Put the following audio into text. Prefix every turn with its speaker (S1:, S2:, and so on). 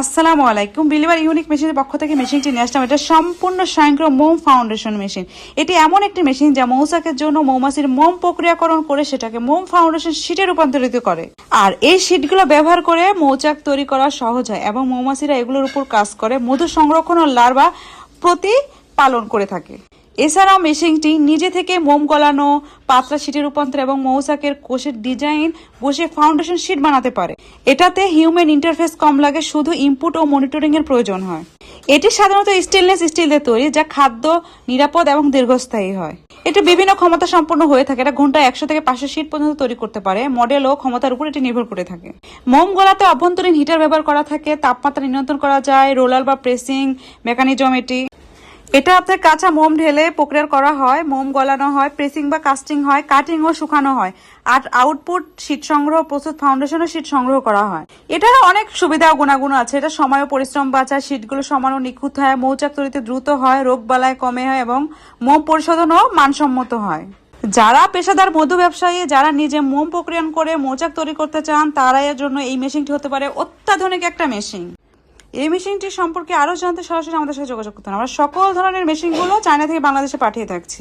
S1: আসসালামু আলাইকুম। Believer unique মেশিনের পক্ষ থেকে মেশিনটি নিয়ে আসলাম। এটা সম্পূর্ণ স্বয়ংক্রিয় মোম ফাউন্ডেশন মেশিন। এটি এমন একটি মেশিন যা মৌচাকের জন্য মৌমাছির মোম প্রক্রিয়াকরণ করে সেটাকে মোম ফাউন্ডেশন শীটে রূপান্তরিত করে। আর এই শীটগুলো ব্যবহার করে মৌচাক তৈরি করা সহজ হয় এবং মৌমাছিরা এগুলোর উপর কাজ করে মধু সংরক্ষণ ও লার্ভা প্রতি পালন করে থাকে। এছাড়াও মেশিনটি নিজে থেকে মোম গলানো, পাতলা শীটের রূপান্তর এবং মৌচাকের কোষের ডিজাইন বসে ফাউন্ডেশন শীট বানাতে পারে। এটাতে হিউম্যান ইন্টারফেস কম লাগে, শুধু ইনপুট ও মনিটরিং এর প্রয়োজন হয়। এটি সাধারণত স্টেনলেস স্টিল দিয়ে তৈরি, যা খাদ্য, নিরাপদ এবং দীর্ঘস্থায়ী হয়। এটি বিভিন্ন ক্ষমতা সম্পন্ন হয়ে থাকে। এটা ঘন্টায় একশো থেকে পাঁচশো শীট পর্যন্ত তৈরি করতে পারে। মডেল ও ক্ষমতার উপর এটি নির্ভর করে থাকে। মোম গলাতে অভ্যন্তরীণ হিটার ব্যবহার করা থাকে, তাপমাত্রা নিয়ন্ত্রণ করা যায়, রোলার বা প্রেসিং মেকানিজম এটি এটা আপনার কাঁচা মোম ঢেলে প্রক্রিয়া করা হয়, মোম গলানো হয়, প্রেসিং বা কাস্টিং হয় কাটিং ও শুকানো হয়। আর আউটপুট শীট সংগ্রহ, প্রস্তুত ফাউন্ডেশন ও শীট সংগ্রহ করা হয়। এটার অনেক সুবিধা ও গুণাগুণ আছে। এটা সময় ও পরিশ্রম বাঁচায় শীটগুলো সমান ও নিখুঁত হয়, মৌচাক তৈরিতে দ্রুত হয়, রোগ বালায় কমে হয় এবং মোম পরিশোধনও মানসম্মত হয়। যারা পেশাদার মধু ব্যবসায়ী, যারা নিজে মোম প্রক্রিয়ান করে মৌচাক তৈরি করতে চান তারা এর জন্য এই মেশিনটি হতে পারে অত্যাধুনিক একটা মেশিন এই মেশিনটি সম্পর্কে আরও জানতে সরাসরি আমাদের সাথে যোগাযোগ করতে আমরা সকল ধরনের মেশিনগুলো চায়না থেকে বাংলাদেশে পাঠিয়ে থাকছি।